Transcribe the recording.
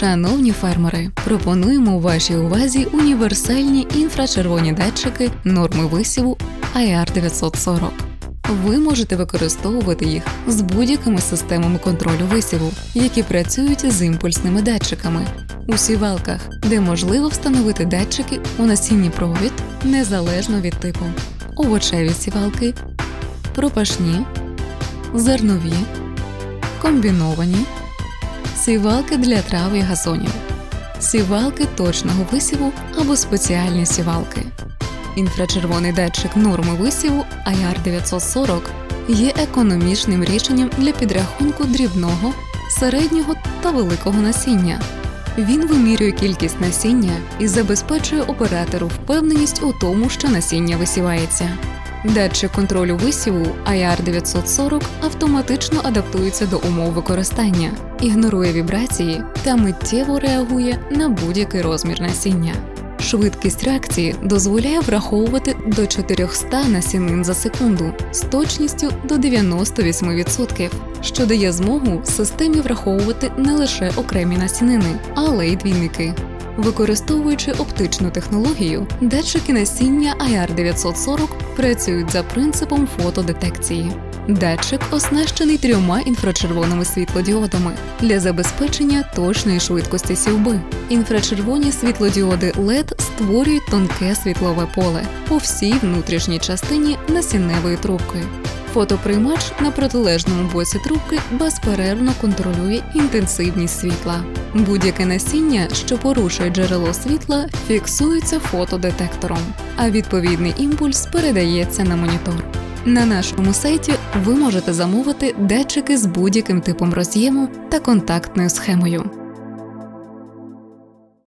Шановні фермери, пропонуємо вашій увазі універсальні інфрачервоні датчики норми висіву IR 940. Ви можете використовувати їх з будь-якими системами контролю висіву, які працюють з імпульсними датчиками у сівалках, де можливо встановити датчики у насінні провід незалежно від типу, овочеві сівалки, пропашні, зернові, комбіновані, сівалки для трав і газонів, сівалки точного висіву або спеціальні сівалки. Інфрачервоний датчик норми висіву IR 940 є економічним рішенням для підрахунку дрібного, середнього та великого насіння. Він вимірює кількість насіння і забезпечує оператору впевненість у тому, що насіння висівається. Датчик контролю висіву IR 940 автоматично адаптується до умов використання, ігнорує вібрації та миттєво реагує на будь-який розмір насіння. Швидкість реакції дозволяє враховувати до 400 насінин за секунду з точністю до 98%, що дає змогу системі враховувати не лише окремі насінини, але й двійники. Використовуючи оптичну технологію, датчики насіння IR 940 працюють за принципом фотодетекції. Датчик оснащений трьома інфрачервоними світлодіодами для забезпечення точної швидкості сівби. Інфрачервоні світлодіоди LED створюють тонке світлове поле по всій внутрішній частині насінневої трубки. Фотоприймач на протилежному боці трубки безперервно контролює інтенсивність світла. Будь-яке насіння, що порушує джерело світла, фіксується фотодетектором, а відповідний імпульс передається на монітор. На нашому сайті ви можете замовити датчики з будь-яким типом роз'єму та контактною схемою.